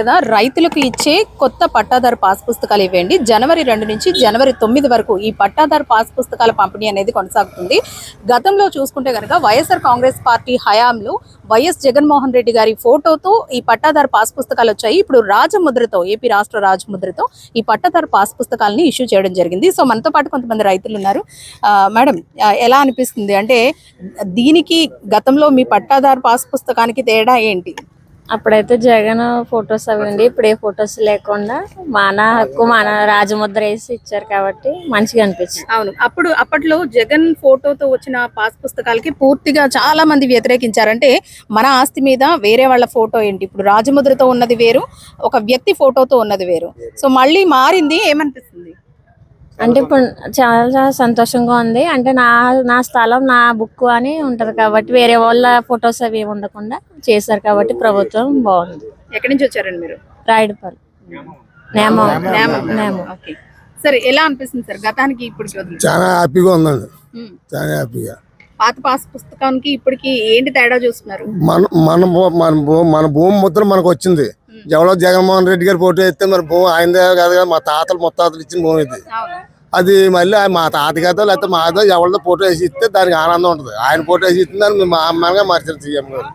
కదా రైతులకు ఇచ్చే కొత్త పట్టాదారు పాస్ పుస్తకాలు ఇవ్వండి. జనవరి రెండు నుంచి జనవరి తొమ్మిది వరకు ఈ పట్టాదారు పాస్ పుస్తకాల పంపిణీ అనేది కొనసాగుతుంది. గతంలో చూసుకుంటే కనుక వైఎస్ఆర్ కాంగ్రెస్ పార్టీ హయాంలో వైఎస్ జగన్మోహన్ రెడ్డి గారి ఫోటోతో ఈ పట్టాదారు పాస్ పుస్తకాలు వచ్చాయి. ఇప్పుడు రాజముద్రతో ఏపీ రాష్ట్ర రాజముద్రతో ఈ పట్టాదారు పాస్ పుస్తకాలని ఇష్యూ చేయడం జరిగింది. సో మనతో పాటు కొంతమంది రైతులు ఉన్నారు. మేడం ఎలా అనిపిస్తుంది? అంటే దీనికి గతంలో మీ పట్టాదారు పాస్ పుస్తకానికి తేడా ఏంటి? అప్పుడైతే జగన్ ఫొటోస్ అవి ఉండి ఇప్పుడు ఏ ఫొటోస్ లేకుండా మన హక్కు మన రాజముద్ర వేసి ఇచ్చారు కాబట్టి మంచిగా అనిపించింది. అవును. అప్పుడు అప్పట్లో జగన్ ఫోటోతో వచ్చిన పాస్ పుస్తకాలకి పూర్తిగా చాలా మంది వ్యతిరేకించారంటే మన ఆస్తి మీద వేరే వాళ్ళ ఫోటో ఏంటి? ఇప్పుడు రాజముద్రతో ఉన్నది వేరు ఒక వ్యక్తి ఫోటోతో ఉన్నది వేరు. సో మళ్ళీ మారింది ఏమనిపిస్తుంది? అంటే ఇప్పుడు చాలా చాలా సంతోషంగా ఉంది. అంటే నా నా స్థలం నా బుక్ అని ఉంటది కాబట్టి వేరే వాళ్ళ ఫొటోస్ అవి ఉండకుండా చేశారు కాబట్టి ప్రభుత్వం బాగుంది. ఎక్కడి నుంచి వచ్చారండి మీరు? రాయుడుపల్లి. నేమో నేమో ఓకే. సరే ఎలా అనిపిస్తుంది సార్? గతానికి వదిలి. చాలా హ్యాపీగా ఉందండి. చాలా హ్యాపీగా. పాత పాస్ పుస్తకానికి ఇప్పటికి ఏంటి తేడా చూస్తున్నారు? మన మన భూ- మన భూమి ముద్ర మనకు వచ్చింది. ఎవరో జగన్మోహన్ రెడ్డి గారి ఫోటో ఇస్తే మరి భూమి ఆయనదే కాదు కదా మా తాతలు ముత్తాతలు ఇచ్చిన భూమి ఇది. అది మళ్ళీ మా తాత కథ లేకపోతే మాదో ఎవరిదో ఫోటో వేసి ఇస్తే దానికి ఆనందం ఉంటుంది. ఆయన ఫోటో వేసి మేము మా అమ్మగా మార్చారు సీఎం గారు.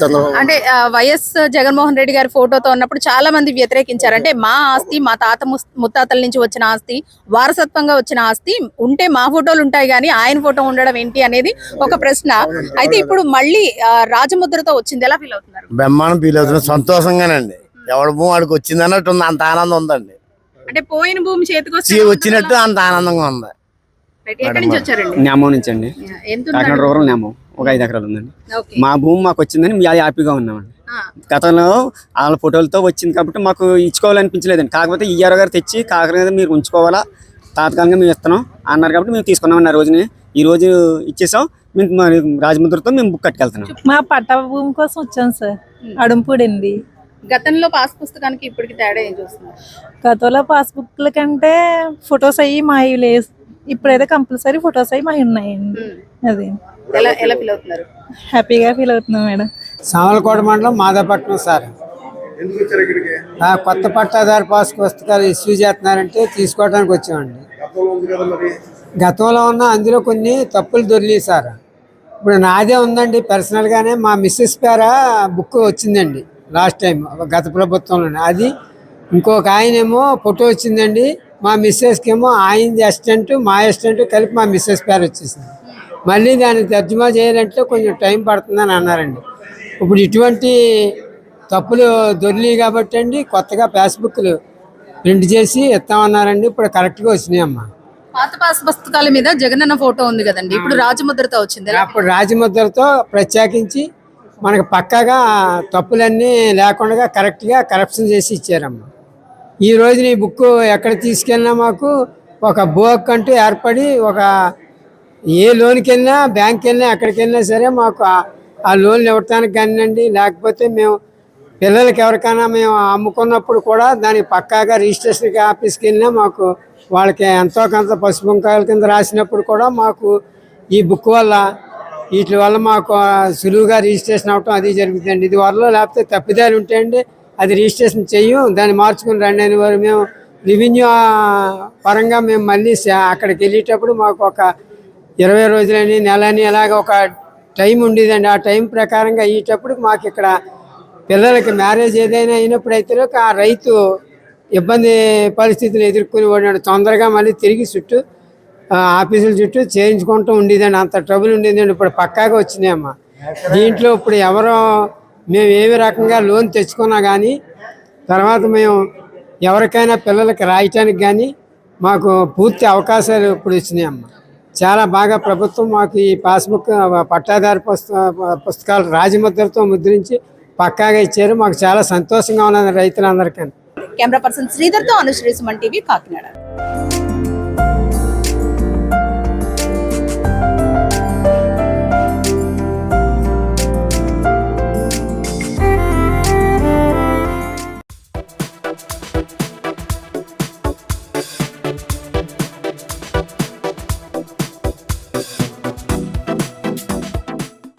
చంద్రబాబు. అంటే వైఎస్ జగన్మోహన్ రెడ్డి గారి ఫోటోతో ఉన్నప్పుడు చాలా మంది వ్యతిరేకించారు. అంటే మా ఆస్తి మా తాత ముత్తాతల నుంచి వచ్చిన ఆస్తి వారసత్వంగా వచ్చిన ఆస్తి ఉంటే మా ఫోటోలు ఉంటాయి కానీ ఆయన ఫోటో ఉండడం ఏంటి అనేది ఒక ప్రశ్న. అయితే ఇప్పుడు మళ్ళీ రాజముద్రతో వచ్చింది ఎలా ఫీల్ అవుతున్నారు? బ్రహ్మాండం ఫీల్ అవుతున్నాం సంతోషంగానండి. ఎవడ భూమి వాడికి వచ్చింది అన్నట్టు ఉంది. అంత ఆనందం ఉందండి. అంటే పోయిన భూమి చేతికి వచ్చినట్టు అంత ఆనందంగా ఉంది. ఎక్కడి నుంచి వచ్చారండి? న్యామం నుంచి అండి. ఎంత కాకినాడ ఉందండి? రూరల్ న్యామం. ఒక ఐదు ఎకరాలు ఉందండి. ఓకే. మా భూమి మాకు వచ్చిందని మేము హ్యాపీగా ఉన్నామండి. ఆ, గతంలో వాళ్ళ ఫోటోలతో వచ్చింది కాబట్టి మాకు ఇచ్చుకోవాలనిపించలేదండి. కాకపోతే ఈఆర్ గారు తెచ్చి కాకినాడ మీరు ఉంచుకోవాలా? తాత్కాలికంగా మేము ఇస్తున్నాం అన్నారు కాబట్టి మేము తీసుకున్నాం ఆ రోజుని. ఈ రోజు ఇచ్చేసాం. మేము మరి రాజముద్రతో మేము బుక్ కట్టుకెళ్తున్నాం. మా పట్ట భూమి కోసం వచ్చాం సార్. అడుంపూడింది. గతంలో పాస్ పుస్తకానికి ఇప్పటికి తేడా ఏం చూస్తున్నారు? గతంలో పాస్బుక్ల కంటే ఫొటోస్ అయ్యి మావి లేదు ఇప్పుడైతే కంపల్సరీ ఫొటోస్ అయ్యి మావి ఉన్నాయండి. అది. ఎలా ఎలా ఫీల్ అవుతున్నారు? హ్యాపీగా ఫీల్ అవుతున్నాం మేడం. సామలకోట మండలం మాదాపట్నం సార్. కొత్త పట్టాదారు పాస్ పుస్తకాలు ఇష్యూ చేస్తున్నారంటే తీసుకోవడానికి వచ్చామండి. గతంలో ఉన్న అందులో కొన్ని తప్పులు దొరికాయి సార్. ఇప్పుడు నాదే ఉందండి పర్సనల్గానే మా మిస్సెస్ పేర బుక్ వచ్చిందండి లాస్ట్ టైం గత ప్రభుత్వంలోనే. అది ఇంకొక ఆయనేమో ఫోటో వచ్చిందండి మా మిస్సెస్కి ఏమో ఆయనది అసిస్టెంట్ మా అసిస్టెంట్ కలిపి మా మిస్సెస్ పేరు వచ్చేసింది. మళ్ళీ దాన్ని తర్జుమా చేయాలంటే కొంచెం టైం పడుతుందని అన్నారండి. ఇప్పుడు ఇటువంటి తప్పులు దొరికాయి కాబట్టి అండి కొత్తగా ఫేస్బుక్లు ప్రింట్ చేసి ఇస్తామన్నారండి. ఇప్పుడు కరెక్ట్గా వచ్చినాయమ్మా. పాత పాస్ పుస్తకాల మీద జగనన్న ఫోటో ఉంది కదండి. ఇప్పుడు రాజముద్రతో వచ్చింది అప్పుడు రాజముద్రతో ప్రత్యేకించి మనకు పక్కాగా తప్పులన్నీ లేకుండా కరెక్ట్గా కరప్షన్ చేసి ఇచ్చారమ్మా. ఈ రోజున ఈ బుక్ ఎక్కడ తీసుకెళ్ళినా మాకు ఒక బోక్ అంటూ ఏర్పడి ఒక ఏ లోన్కి వెళ్ళినా బ్యాంక్కి వెళ్ళినా ఎక్కడికి వెళ్ళినా సరే మాకు ఆ- లోన్లు ఇవ్వటానికి కానివ్వండి లేకపోతే మేము పిల్లలకి ఎవరికైనా మేము అమ్ముకున్నప్పుడు కూడా దానికి పక్కాగా రిజిస్ట్రేషన్ ఆఫీస్కి వెళ్ళినా మాకు వాళ్ళకి ఎంతో కొంత పసుపు కింద రాసినప్పుడు కూడా మాకు ఈ బుక్ వల్ల వీటి వల్ల మాకు సులువుగా రిజిస్ట్రేషన్ అవటం అది జరుగుతుందండి. ఇది వల్ల లేకపోతే తప్పిదాలు ఉంటాయండి. అది రిజిస్ట్రేషన్ చెయ్యం దాన్ని మార్చుకుని రండి అని వారు మేము రెవెన్యూ పరంగా మేము మళ్ళీ అక్కడికి వెళ్ళేటప్పుడు మాకు ఒక ఇరవై రోజులని నెలని అలాగ ఒక టైం ఉండేదండి. ఆ టైం ప్రకారంగా అయ్యేటప్పుడు మాకు ఇక్కడ పిల్లలకి మ్యారేజ్ ఏదైనా అయినప్పుడు అయితే ఆ రైతు ఇబ్బంది పరిస్థితులు ఎదుర్కొని వాడినాడు. తొందరగా మళ్ళీ తిరిగి చుట్టూ ఆఫీసుల చుట్టూ చేయించుకుంటూ ఉండేదండి. అంత ట్రబుల్ ఉండేదండి. ఇప్పుడు పక్కాగా వచ్చినాయమ్మా. దీంట్లో ఇప్పుడు ఎవరో మేము ఏమి రకంగా లోన్ తెచ్చుకున్నా కానీ తర్వాత మేము ఎవరికైనా పిల్లలకి రాయటానికి కానీ మాకు పూర్తి అవకాశాలు ఇప్పుడు వచ్చినాయమ్మా చాలా బాగా ప్రభుత్వం మాకు ఈ పాస్బుక్ పట్టాదారు పుస్తకాలు రాజముద్రతో ముద్రించి పక్కాగా ఇచ్చారు. మాకు చాలా సంతోషంగా ఉన్నది రైతులందరికీ కెమెరా పర్సన్ శ్రీధర్తో అనుశ్రీ సుమన్ టీవీ కాకినాడ.